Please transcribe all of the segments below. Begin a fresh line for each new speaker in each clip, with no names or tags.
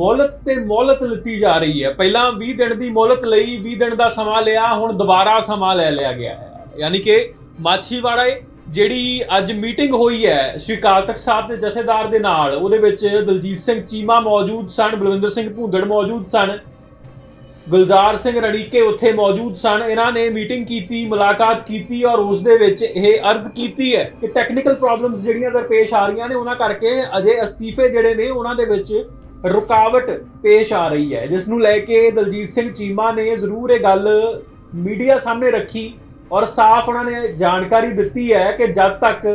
ਮੌਲਤ ਤੇ ਮੌਲਤ ਲਿੱਤੀ ਜਾ ਰਹੀ ਹੈ। ਪਹਿਲਾਂ 20 ਦਿਨ ਦੀ ਮੌਲਤ ਲਈ 20 ਦਿਨ ਦਾ ਸਮਾਂ ਲਿਆ, ਹੁਣ ਦੁਬਾਰਾ ਸਮਾਂ ਲੈ ਲਿਆ ਗਿਆ ਹੈ। ਯਾਨੀ ਕਿ ਮਾਛੀਵਾੜਾ ਜਿਹੜੀ ਅੱਜ ਮੀਟਿੰਗ ਹੋਈ ਹੈ, ਸ਼੍ਰੀ ਅਕਾਲ ਸਾਹਿਬ ਦੇ ਜਥੇਦਾਰ ਦੇ ਨਾਲ, ਉਹਦੇ ਵਿੱਚ ਦਲਜੀਤ ਸਿੰਘ ਚੀਮਾ ਮੌਜੂਦ ਸਨ, ਬਲਵਿੰਦਰ ਸਿੰਘ ਭੂੰਦੜ ਮੌਜੂਦ ਸਨ, ਗੁਲਜ਼ਾਰ ਸਿੰਘ ਰਣੀਕੇ ਉੱਥੇ ਮੌਜੂਦ ਸਨ। ਇਹਨਾਂ ਨੇ ਮੀਟਿੰਗ ਕੀਤੀ, ਮੁਲਾਕਾਤ ਕੀਤੀ ਔਰ ਉਸ ਦੇ ਵਿੱਚ ਇਹ ਅਰਜ਼ ਕੀਤੀ ਹੈ ਕਿ ਟੈਕਨੀਕਲ ਪ੍ਰੋਬਲਮਸ ਜਿਹੜੀਆਂ ਦਰਪੇਸ਼ ਆ ਰਹੀਆਂ ਨੇ, ਉਹਨਾਂ ਕਰਕੇ ਅਜੇ ਅਸਤੀਫੇ ਜਿਹੜੇ ਨੇ, ਉਹਨਾਂ ਦੇ ਵਿੱਚ ਰੁਕਾਵਟ ਪੇਸ਼ ਆ ਰਹੀ ਹੈ। ਜਿਸ ਨੂੰ ਲੈ ਕੇ ਦਲਜੀਤ ਸਿੰਘ ਚੀਮਾ ਨੇ ਜ਼ਰੂਰ ਇਹ ਗੱਲ ਮੀਡੀਆ ਸਾਹਮਣੇ ਰੱਖੀ ਔਰ ਸਾਫ਼ ਉਹਨਾਂ ਨੇ ਜਾਣਕਾਰੀ ਦਿੱਤੀ ਹੈ ਕਿ ਜਦ ਤੱਕ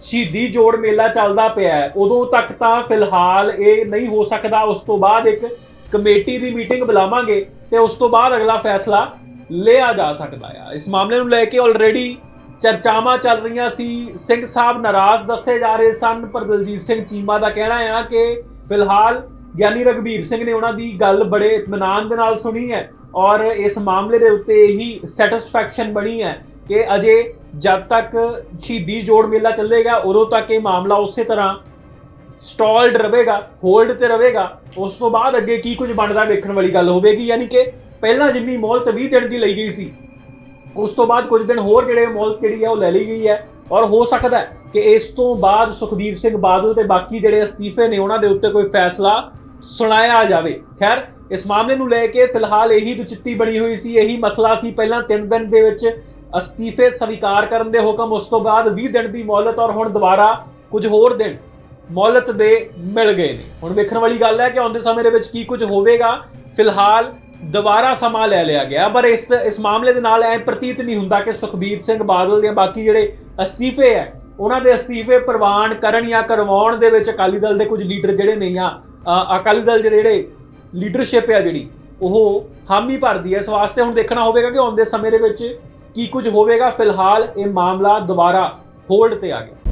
ਸ਼ਹੀਦੀ ਜੋੜ ਮੇਲਾ ਚੱਲਦਾ ਪਿਆ ਹੈ, ਉਦੋਂ ਤੱਕ ਤਾਂ ਫਿਲਹਾਲ ਇਹ ਨਹੀਂ ਹੋ ਸਕਦਾ। ਉਸ ਤੋਂ ਬਾਅਦ ਇੱਕ ਕਮੇਟੀ ਦੀ ਮੀਟਿੰਗ ਬੁਲਾਵਾਂਗੇ ਤੇ ਉਸ ਤੋਂ ਬਾਅਦ ਅਗਲਾ ਫੈਸਲਾ ਲਿਆ ਜਾ ਸਕਦਾ ਆ। ਇਸ ਮਾਮਲੇ ਨੂੰ ਲੈ ਕੇ ਆਲਰੇਡੀ ਚਰਚਾਵਾਂ ਚੱਲ ਰਹੀਆਂ ਸੀ। ਸਿੰਘ ਸਾਹਿਬ ਨਾਰਾਜ਼ ਦੱਸੇ ਜਾ ਰਹੇ ਸਨ, ਪਰ ਦਲਜੀਤ ਸਿੰਘ ਚੀਮਾ ਦਾ ਕਹਿਣਾ ਆ ਕਿ ਫਿਲਹਾਲ ਗਿਆਨੀ ਰਗਵੀਰ ਸਿੰਘ ਨੇ ਉਹਨਾਂ ਦੀ ਗੱਲ ਬੜੇ ਇਤਮਾਨਾਨ ਦੇ ਨਾਲ ਸੁਣੀ ਹੈ ਔਰ ਇਸ ਮਾਮਲੇ ਦੇ ਉੱਤੇ ਇਹੀ ਸੈਟੀਸਫੈਕਸ਼ਨ ਬਣੀ ਹੈ ਕਿ ਅਜੇ ਜਦ ਤੱਕ ਸ਼ਹੀਦੀ ਜੋੜ ਮੇਲਾ ਚੱਲੇਗਾ, ਉਦੋਂ ਤੱਕ ਇਹ ਮਾਮਲਾ ਉਸੇ ਤਰ੍ਹਾਂ ਸਟਾਲਡ ਰਹੇਗਾ, ਹੋਲਡ ਤੇ ਰਹੇਗਾ। ਉਸ ਤੋਂ ਬਾਅਦ ਅੱਗੇ ਕੀ ਕੁਝ ਬਣਦਾ ਵੇਖਣ ਵਾਲੀ ਗੱਲ ਹੋਵੇਗੀ। ਯਾਨੀ ਕਿ ਪਹਿਲਾਂ ਜਿੰਨੀ ਮੌਲਤ 20 ਦਿਨ ਦੀ ਲਈ ਗਈ ਸੀ, ਉਸ ਤੋਂ ਬਾਅਦ ਕੁਝ ਦਿਨ ਹੋਰ ਜਿਹੜੇ ਮੌਲਤ ਜਿਹੜੀ ਹੈ ਉਹ ਲੈ ਲਈ ਗਈ ਹੈ। ਔਰ ਹੋ ਸਕਦਾ ਹੈ ਕਿ ਇਸ ਤੋਂ ਬਾਅਦ ਸੁਖਬੀਰ ਸਿੰਘ ਬਾਦਲ ਤੇ ਬਾਕੀ ਜਿਹੜੇ ਅਸਤੀਫੇ ਨੇ, ਉਹਨਾਂ ਦੇ ਉੱਤੇ ਕੋਈ ਫੈਸਲਾ ਸੁਣਾਇਆ ਜਾਵੇ। ਖੈਰ, ਇਸ ਮਾਮਲੇ ਨੂੰ ਲੈ ਕੇ ਫਿਲਹਾਲ ਇਹੀ ਦੁਚਿੱਤੀ ਬਣੀ ਹੋਈ ਸੀ, ਇਹੀ ਮਸਲਾ ਸੀ। ਪਹਿਲਾਂ 3 ਦਿਨ ਦੇ ਵਿੱਚ ਅਸਤੀਫੇ ਸਵੀਕਾਰ ਕਰਨ ਦੇ ਹੁਕਮ, ਉਸ ਤੋਂ ਬਾਅਦ 20 ਦਿਨ ਦੀ ਮੌਲਤ ਔਰ ਹੁਣ ਦੁਬਾਰਾ ਕੁਝ ਹੋਰ ਦਿਨ ਮੌਲਤ ਦੇ ਮਿਲ ਗਏ ਨੇ। ਹੁਣ ਵੇਖਣ ਵਾਲੀ ਗੱਲ ਹੈ ਕਿ ਆਉਂਦੇ ਸਮੇਂ ਦੇ ਵਿੱਚ ਕੀ ਕੁਝ ਹੋਵੇਗਾ। ਫਿਲਹਾਲ ਦੁਬਾਰਾ ਸਮਾਂ ਲੈ ਲਿਆ ਗਿਆ। ਪਰ ਇਸ ਇਸ ਮਾਮਲੇ ਦੇ ਨਾਲ ਐ ਪ੍ਰਤੀਤ ਨਹੀਂ ਹੁੰਦਾ ਕਿ ਸੁਖਬੀਰ ਸਿੰਘ ਬਾਦਲ ਦੇ ਬਾਕੀ ਜਿਹੜੇ ਅਸਤੀਫੇ ਹੈ, ਉਹਨਾਂ ਦੇ ਅਸਤੀਫੇ ਪ੍ਰਵਾਨ ਕਰਨ ਜਾਂ ਕਰਵਾਉਣ ਦੇ ਵਿੱਚ ਅਕਾਲੀ ਦਲ ਦੇ ਕੁਝ ਲੀਡਰ ਜਿਹੜੇ ਨਹੀਂ ਆ ਅਕਾਲੀ ਦਲ ਦੇ ਜਿਹੜੇ ਲੀਡਰਸ਼ਿਪ ਹੈ ਜਿਹੜੀ, ਉਹ ਹਾਮੀ ਭਰਦੀ ਹੈ ਇਸ ਵਾਸਤੇ ਹੁਣ ਦੇਖਣਾ ਹੋਵੇਗਾ ਕਿ ਆਉਂਦੇ ਸਮੇਂ ਦੇ ਵਿੱਚ ਕੀ ਕੁਝ ਹੋਵੇਗਾ। ਫਿਲਹਾਲ ਇਹ ਮਾਮਲਾ ਦੁਬਾਰਾ ਹੋਲਡ ਤੇ ਆ ਗਿਆ।